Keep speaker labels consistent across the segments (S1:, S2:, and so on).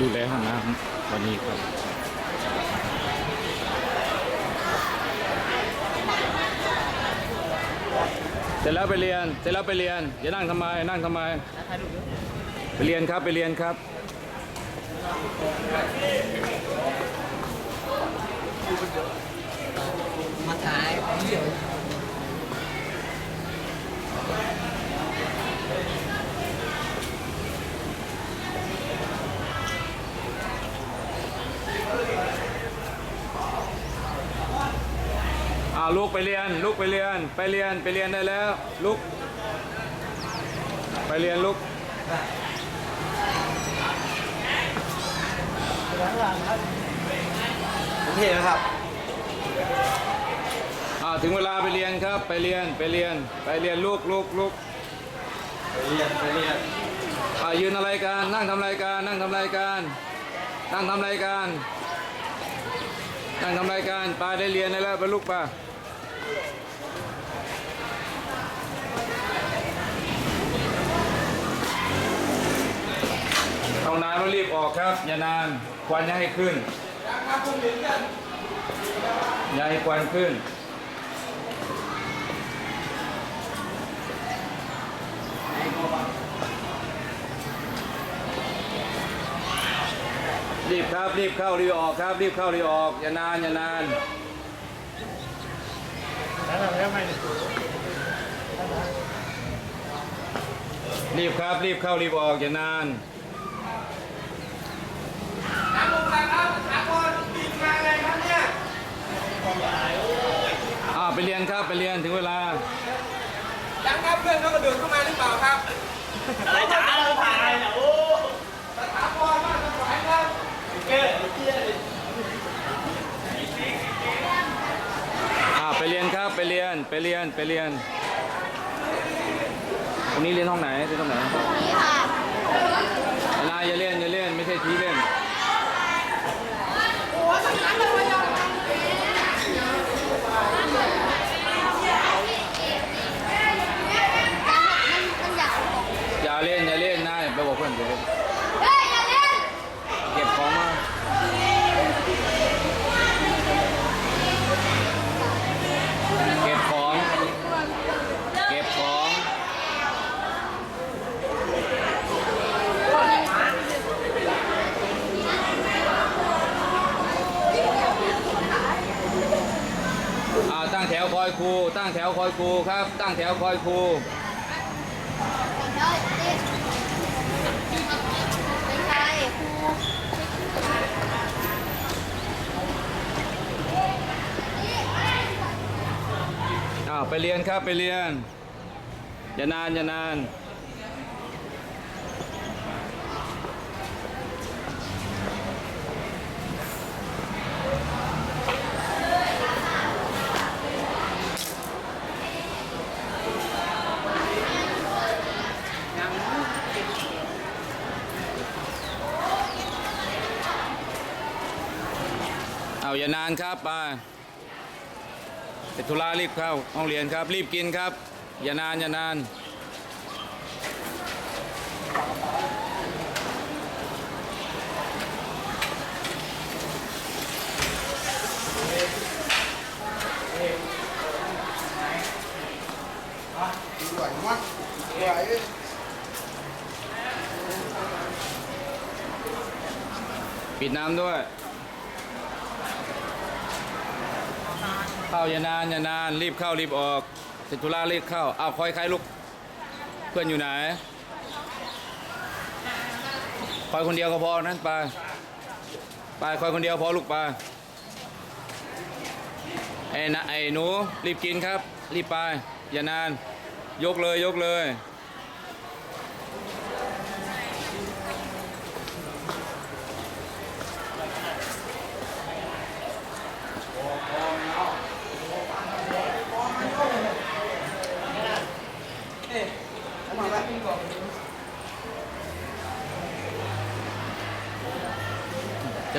S1: ดูแลห้องน้ำวันนี้ครับ เสร็จแล้วไปเรียน เสร็จแล้วไปเรียน อย่านั่งทำไม นั่งทำไม ไปเรียนครับ ไปเรียนครับ
S2: มาถ่ายเดี๋ยวา
S1: วลุกไปเรียนลุกไปเรียน ไปเรียนไปเรียนได้แล้วลุกไปเรียนลุก
S2: ผมเห็นนะครับ
S1: อ่าถึงเวลาไปเรียนครับ ไปเรียนไปเรียน ไปเรียนลุกลุกลุก
S2: ไปเรียนไปเรียน
S1: อ่ายืนอะไรกันนั่งทำอะไรกันนั่งทำอะไรกันนั่งทำอะไรกันนั่งทำอะไรกันไปได้เรียนได้แล้วไปลุกไป ห้องน้ำต้องรีบออกครับ อย่านานควันอย่าให้ขึ้น อย่าให้ควันขึ้น รีบครับ รีบเข้ารีบออกครับ รีบเข้ารีบออก อย่านาน อย่านาน รีบครับ รีบเข้ารีบออกอย่านานอ่าไปเรียนครับไปเรียนถึงเวลา
S3: ยังครับเพื่อนเขากระโดดเข้ามาหรือเปล่าครับ
S2: อะไรจ๋าเราถ่ายเนี่ยโอ้
S3: ถามพ่อว่าจะไหวครับ
S2: เก้เกี้ยดิ
S1: อ่าไปเรียนครับไป เรียน ไปเรียน ไปเรียน วันนี้เรียนห้องไหนเรียนห้องไหน
S4: นี่ค่ะ
S1: นายอย่าเล่นอย่าเล่น ไม่ใช่ทีเล่น
S4: โอ้ยทำงานเลยวันยองมันอยากบอก
S1: อย่าเล่นอย่าเล่นนายไปบอกเพื่อนอย่าเล่น
S4: เฮ้ยอย่าเล่น
S1: เก็บของมาเก็บของ เก็บของ อ่าตั้งแถวคอยครู ตั้งแถวคอยครูครับ ตั้งแถวคอยครู
S4: เฮ้ยติดไม่ใช่ครู
S1: อ้าวไปเรียนครับไปเรียนอย่านานอย่านาน นานครับไปเสร็จธุระรีบเข้าห้องเรียนครับ รีบกินครับ อย่านานอย่านาน
S3: ไหวมั้ยไหว
S1: ปิดน้ำด้วย เข้าอย่านานอย่านาน รีบเข้ารีบออกเสร็จธุระรีบเข้าเอาคอยใครลูกเพื่อนอยู่ไหนคอยคนเดียวก็พอนั้นไปไปคอยคนเดียวพอลูกไปไอ้นะไอ้หนูรีบกินครับ รีบไปอย่านาน ยกเลยยกเลย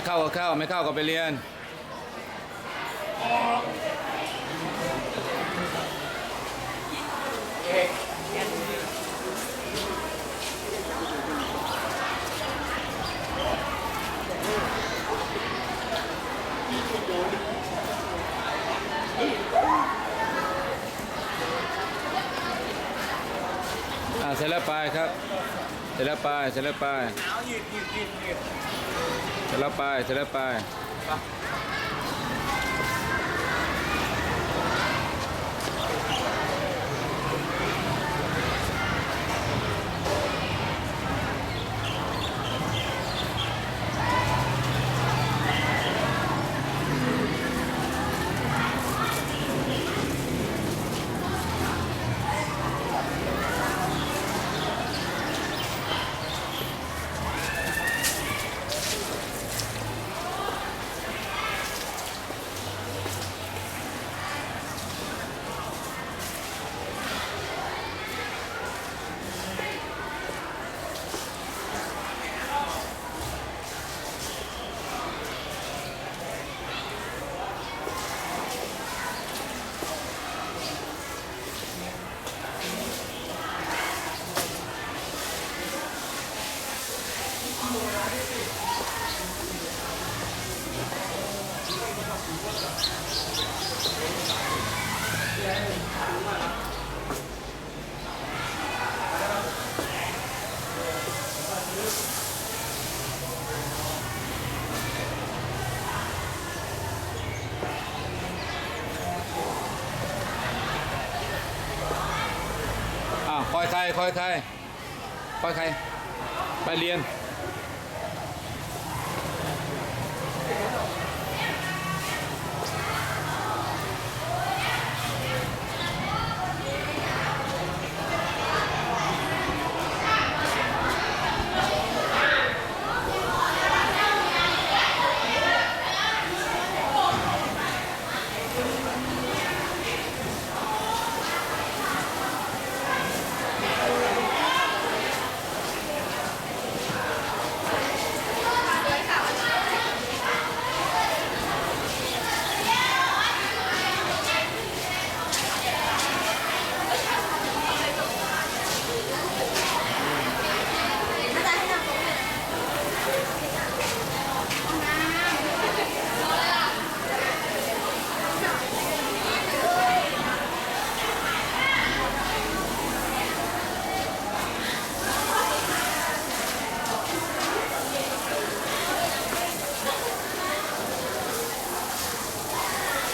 S1: เข้าก็เข้าไม่เข้าก็ไปเรียนเสร็จแล้วไปครับ เสร็จแล้วไปเสร็จแล้วไป
S3: หนาวยืดยืดยืดยืด
S1: เสร็จแล้วไปเสร็จแล้วไป อยใครคอยใครคอยใครไปเรียน